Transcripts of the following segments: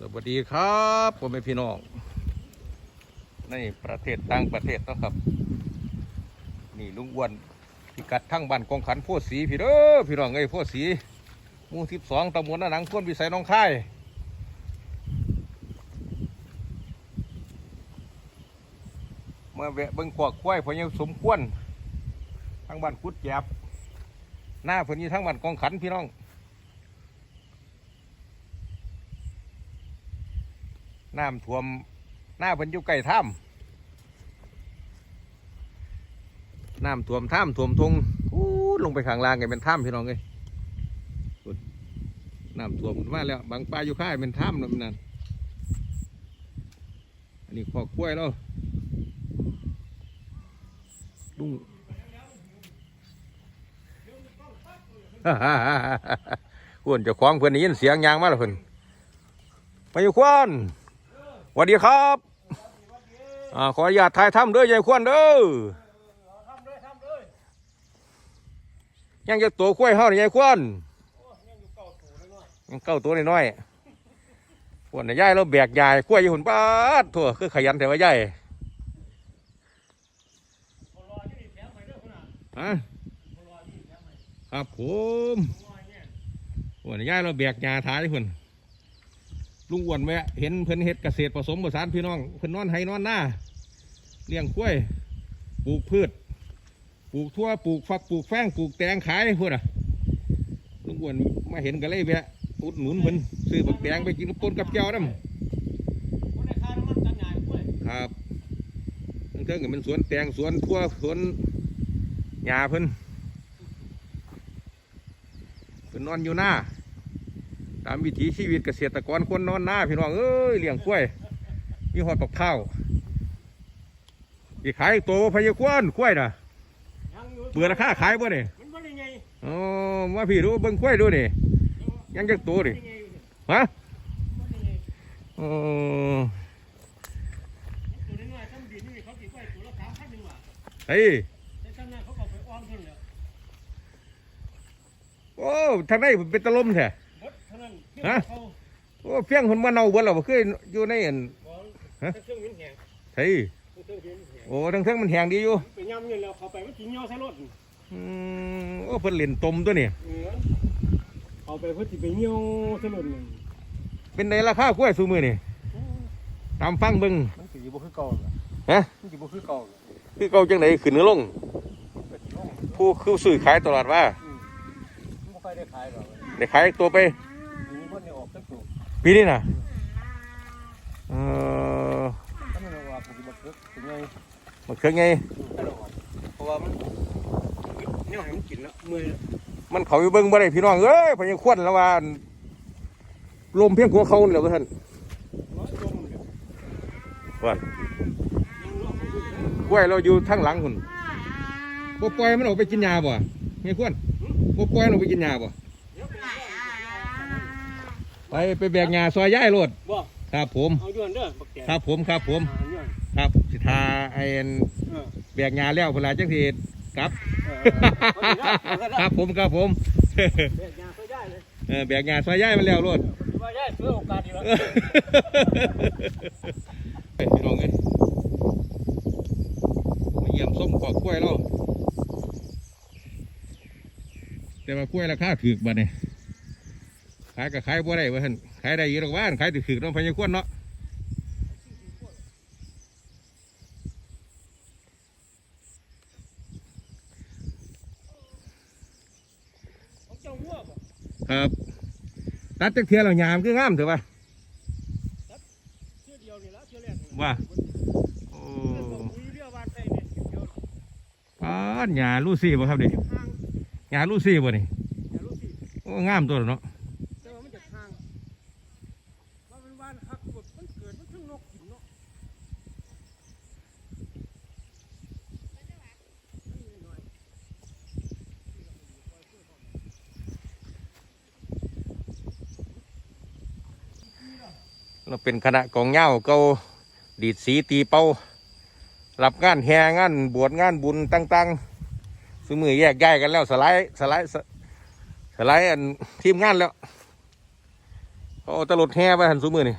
สวัสดีครับผมเป็นพี่น้องในประเทศต่างประเทศนะครับ นี่ลุงอ้วนพิกัดทั้งบ้านกองขันพธิ์สีพี่เด้อพี่น้องเอ้ยพธิ์สีมู่สิบสองตำบลนาหนังพ้นวิสัยน้องค่ายมาแวะเบิ่งขวากควายเพอยังสมควรทั้งบ้านกุดแจบหน้าเพิ่นอยู่ทั้งบ้านกองขันพี่น้อง น้ำท่วมหน้าเพิ่นอยู่ใกล้ถ้ำน้ำท่วมถ้ำท่วมทงอู้ลงไปข้างล่างกันเป็นถ้ำพี่น้องเอ้ยน้ำท่วมมาแล้วบางปลาอยู่ข้ายเป็นถ้ำนั่นนั่นอันนี้ขอกกล้วยแล้วลุงควรจะคล้องเพื่อนได้ยินเสียงยางมาแล้วเพื่อนมาอยู่ควนส วัสดีครับอขออนุญาตถ่ายถ้ำเด้อยายควนเด้อยังจะตัวกล้ยเฮานี่ยายควนยังเก้าตัวน้อยๆควนน่ะยายเราแบกยายกล้วยยู่หุ่นป้าดทั่วคือขยันแต่ว่ายายครับผมควนน่ะยายเราแบกยาท้ายหุ่น ลุงอ้วนแวะเห็นเพิ่นเฮ็ดเกษตรผสมผสานพี่น้องเพิ่นนอนไห้นอนหน้าเลี้ยงกล้วยปลูกพืชปลูกทั่วปลูกฟักปลูกแฟงปลูกแตงขายพวกน่ะลุงอ้วนมาเห็นก็เลยแวะอุดหนุนเพิ่นซื้อบักแตงไปกินปนกับแก้วน้ำครับทั้งเทิงก็เป็นสวนแตงสวนทั่วสวนหญ้าเพิ่นเพิ่นนอนอยู่หน้า ตามวิถีชีวิตเกษตรกรคนนอนหน้าพี่น้องเอ้ยเลี้ยงกล้วยนี่หอดปักเท้าอีขายตัวพยากรกล้วยนะเบื่อราคาขายบ่เนี่ยอ๋อมาพี่รู้เบิ้งกล้วยด้วยนี่ยังจักตัวดิฮะโอ้เฮ้ยโอ้ทางไหนเป็นตะลมแท้ ฮะเขาโอ้เพียงคนมาเน่าเบิดแล้วบ่เคยอยู่ในอันบ่ฮะเครื่องวินแหงเฮ้ยเครื่องวินแหงโอ้ทั้งเทิงมันแห้งดีอยู่ไปย่ำนี่แล้วเขาไปมันกินย่อใส่รถอืมโอ้เพิ่นเล่นตมตัวนี่เออเอาไปเพิ่นสิไปเหี่ยวใส่รถนี่เป็นในราคากล้วยซูมือนี่ตามฟังเบิ่งมันสิบ่คือเก่าล่ะฮะมันสิบ่คือเก่าล่ะคือเก่าจังไหนขึ้นหรือลงก็สิลงผู้คือซื้อขายตลอดว่าอืมมันบ่ค่อยได้ขายหรอกได้ขายตัวไป มีคนได้ออกสักตัว ปีนี้น่ะเออถ้ามันออกก็สิบ่คึกถึงไงมันเครื่องไงถ้าเราออกเพราะว่ามันเนี่ยให้มันกินแล้วเมื่อยแล้วมันเขาอยู่เบิ้งบ่ได้พี่น้องเอ้ยพยังควนแล้วว่าลมเพียงหัวเขาเหลือท่านร้อยลมเลยว่ายังรอดอยู่เลยกล้วยเราอยู่ทางหลังคุณบ่ปล่อยมันออกไปกินยาบ่เฮียควนบ่ปล่อยมันออกไปกินยาบ่ เดี๋ยวไปเอา ไปไปแบกยาซอยย้ายรถบ่ครับผม เอาย้อนเด้อบักแตครับผมครับผม เอาย้อนครับสิทาไอ้อันเออ แบกยาแล้วเวลาจังสิกลับเออเอาสินะเอาสินะครับผมครับผมเด็กยาเขาได้เลยเออแบกงานซอยย่ายมันแล้วรถว่าได้เพื่อโอกาสดีแล้วไปพี่น้องเอ้ยมาเยี่ยมส้มขอกล้วยเราแต่ว่ากล้วยราคาถูกบัดนี่ขาย ก็ขายบ่ได้ว่าท่นขายได้อยี่หรอกบ้านขายถูกๆน้องพญาควนเนาะของเจ้าหัวบ่ครับตัดจักเทียเรายามคืองามเถอะป่ะเชื่อเดียวนี่ละเชื่อแรกนี่ว่าโอ้เชื่อบอกคุยเรื่องบ้านใส่เนี่ยเดียวป้านหยาลูซี่บ่ครับนี่ห่างหยาลูซี่บ่นี่อย่ารู้สิโอ้งามตัวเนาะ เราเป็นคณะกองเงาเกาดีดสีตีเป้ารับงานแฮงานบวชงานบุญต่างๆซื้มือแยกย้ายกันแล้วสไลด์สไลด์สไลด์อันทีมงานแล้วเขาตลดแฮไปหันซื้มือนี่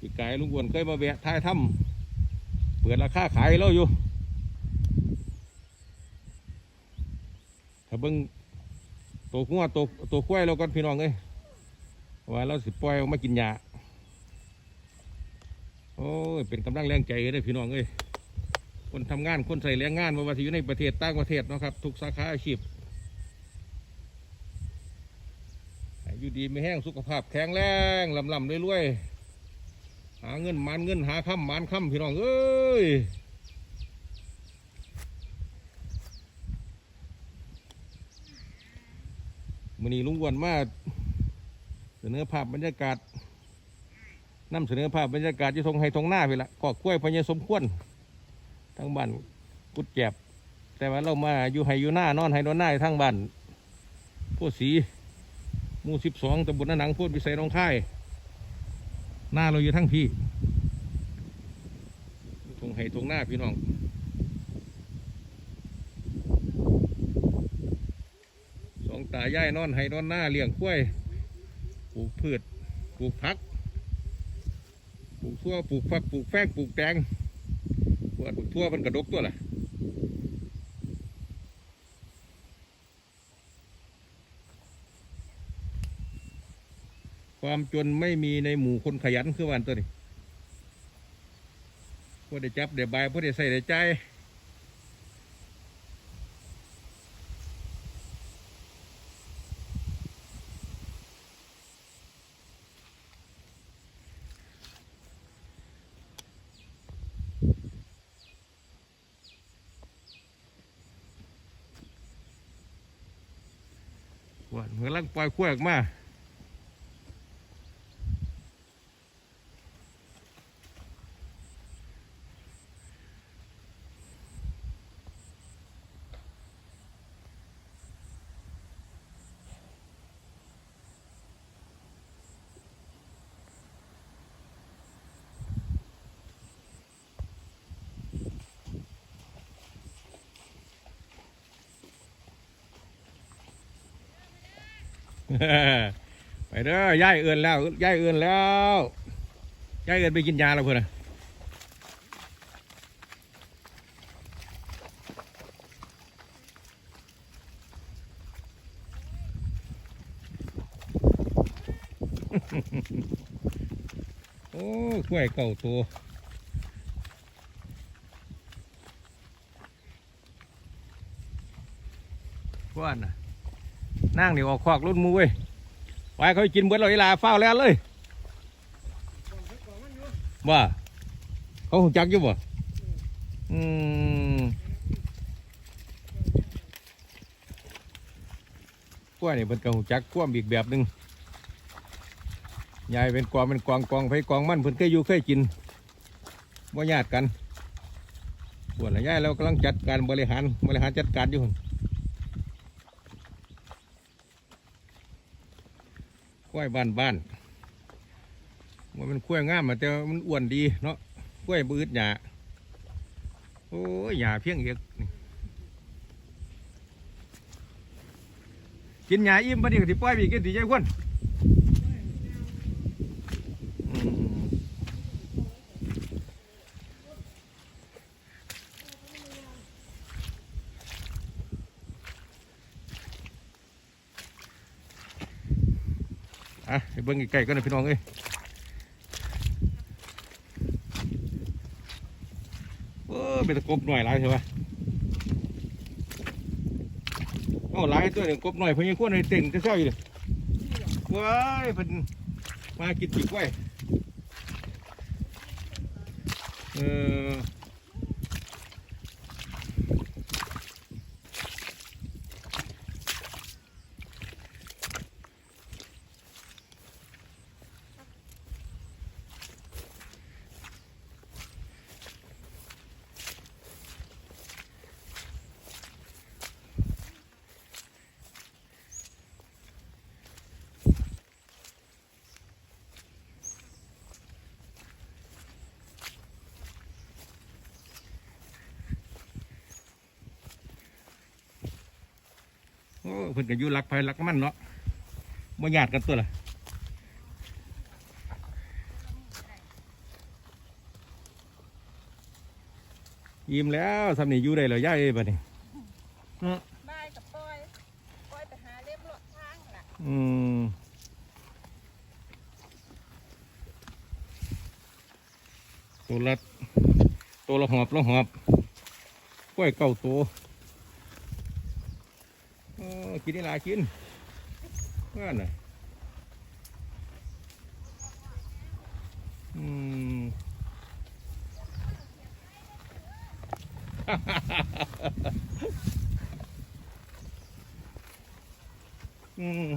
ปีกไก่ลุงอ้วนเคยมาแวะท้ายถ้ำเปิดราคาขายแล้วอยู่ถ้าเบิ้ง ตัวงัวตัวตัวควายเราก่อนพี่น้องเอ้ยว่าเราสิปล่อยออกมากินหญ้าโอ้ยเป็นกำลังแรงใจเลยพี่น้องเอ้ยคนทำงานคนใส่แรงงานม่ว่าจะอยู่ในประเทศต่างประเทศนะครับ ทุกสาขาอาชีพอยู่ดีไม่แห้งสุขภาพแข็งแรงลำลำเรวยๆหาเงินมันเงินหาค่ำมันค่ำพี่น้องเอ้ย มื่อนี้ลุงอ้วนมาเสนอภาพบรรยากาศนำเสนอภาพบรรยากาศที่ทงไฮทงหน้าไปละกอกกล้วยพญสมควรทั้งบ้านกุดแจบแต่ว่าเรามาอยู่ไฮอยู่หน้านอนไฮนอนหน้าทั้งบ้านพธิ์สีมู่สิบสองตำบลนาหนังพธิ์วิสัยหนองค่าย หน้าเราอยู่ทั้งพี่ทงไฮทงหน้าพี่น้อง สอง ตายายนอนให้นอนหน้าเลี้ยงกล้วยปลูกพืชปลูกผักปลูกทั่วปลูกฟักปลูกแฟงปลูกแตงปลูกปลูกทั่วมันกระดกตัวล่ะความจนไม่มีในหมู่คนขยันคือวันตัวนี้พวกได้จับได้บายพวกได้ใส่ได้ใจาย ว่าเหมือนลัง ปล่อยขั้วออกมา ไปเด้อย่ายเอื่นแล้วย่ายเอื่นแล้วย่ายเอื่นไปกินยาแล้วเพื่อนน่ะโอ้กล้วยเก่าตัวก้อนนะ นั่งนี่ออกคอกรุ่นมูเว้ยไปเขากินเบิดเลยลาเฝ้าแล้วเลยบอกให้บอกมันอยู่ว่าเขาหูจักอยู่บ่อืมกล้วยนี่เป็นกระหูจักกล้วยอีกแบบหนึ่งยายเป็นกวางเป็นกวางกวางไผกวางมันเพิ่นเคยอยู่เคยกินว่าญาติกันส่วนละยายเรากำลังจัดการบริหารบริหารจัดการอยู่หั่น กล้วยบ้านบ้านว่ามันกล้วยงามแต่ว่ามันอ้วนดีเนาะกล้วยบืดหยาโอ้ยหยาเพียงเอกกินหยาอิ่มปะนี่ก็สิปล่อยไปกินตีใจคนอืมอะไปเบิ่งใกล้ๆกันนะพี่น้องเอ้ยเออเป็นตะกบหน่อยหลายใช่ปะโอ้หลายตัวเนี่ยกบหน่อยเพิ่นยังควรให้เต่งจะเช้าอยู่เลยว้ายเพิ่นมากินปีกไว้เออ เพิ่นก็อยู่รักภัยรักมันเนาะบ่หยาดกันตัวล่ะยิ้มแล้วสำนีอยู่ได้เหรอย่าเอ้บ่นี่บ่ายกับปอยปอยไปหาเล็บหลอดทางล่ะตัวละตัวละหอบละหอบกล้วยเก่าตัว ออกินได้หลายกินว่าน่ะอืมอืม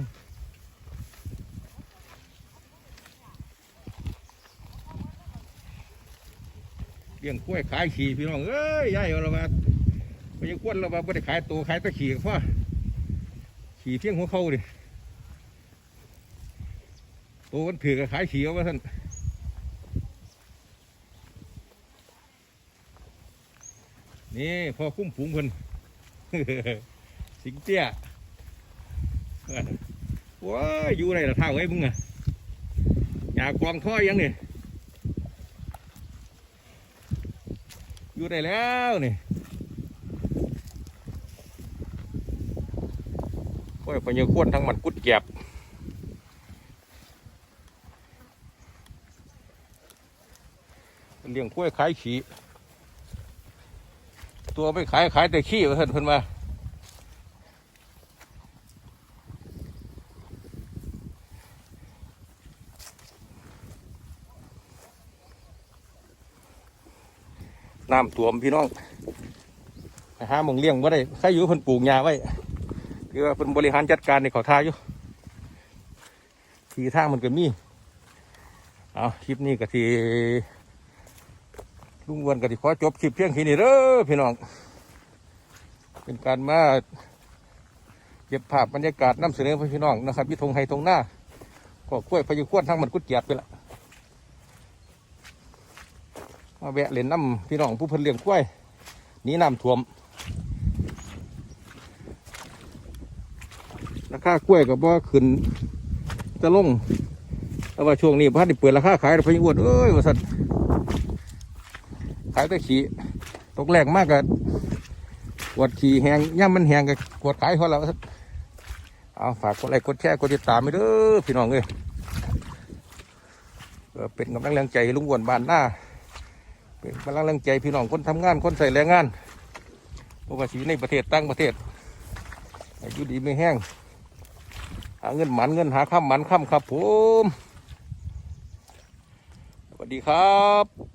เลี้ยงกล้วยขายขี่พี่น้องเอ้ยยายเอาละมาไปยังกวนเรามาไม่ได้ขายตัวขายแตะขี่พ่อ ขี่เพียงหัวเข้าดิตัวมันถือกับขายขี่เอาไว้ท่านนี่พอคุ้มฝูงเพิ่นสิงเตี้ยว้าอยู่ไรล่ะท่าไว้มึงอะอยากกวางท่อยังนี่อยู่ได้แล้วนี่ก้ ยปัญญาควนทั้งมันกุดแกบเลี้ยงกล้วยขายขี้ตัวไม่ขายขายแต่ขี้เพิ่นเพิ่นมาน้ำท่วมพี่น้องไปหาหมองเลี้ยงว่าได้ใครอยู่เพิ่นปลูกหญ้าไว้ คือว่าเพิ่นบริหารจัดการในเขาทาอยู่ทีทางมันก็มีเอาคลิปนี้ก็ทีลุงอ้วนก็ทีขอจบคลิปเพียงแค่นี้เด้อพี่น้อง เป็นการมาเก็บภาพบรรยากาศนำเสนอพี่น้องนะครับพี่ธงไฮธงหน้าก็กล้วยพายุขวนทั้งมันกุดเกียดไปละมาแวะเล่นน้ำพี่น้องผู้เพิ่นเลี้ยงกล้วยนี้น้ำท่วมรา คากล้วยกับว่าขึ้นจะลงแต่ว่าช่วงนี้พันได้เปิดราคาขายพะยุงวดเอ้ยว่าสัตว์ขายตะขี่ตกแรงมากกับกวดขี่แหงย่ำมันแหงกับกวดขายเขาแล้วว่าซั่นเอาฝากกดไลค์กดแชร์กดติดตามไปเด้อพี่น้องเอ้ยเป็นกำลังแรงใจลุงอ้วนบ้านหน้าเป็นกำลังแรงใจพี่น้องคนทำงานคนใส่แรงงานพราะว่าชีวิในประเทศตั้งประเทศอายุดีไม่แห้งาเงินหมันเงินหาข้ามหมันข้ามครับผม สวัสดีครับ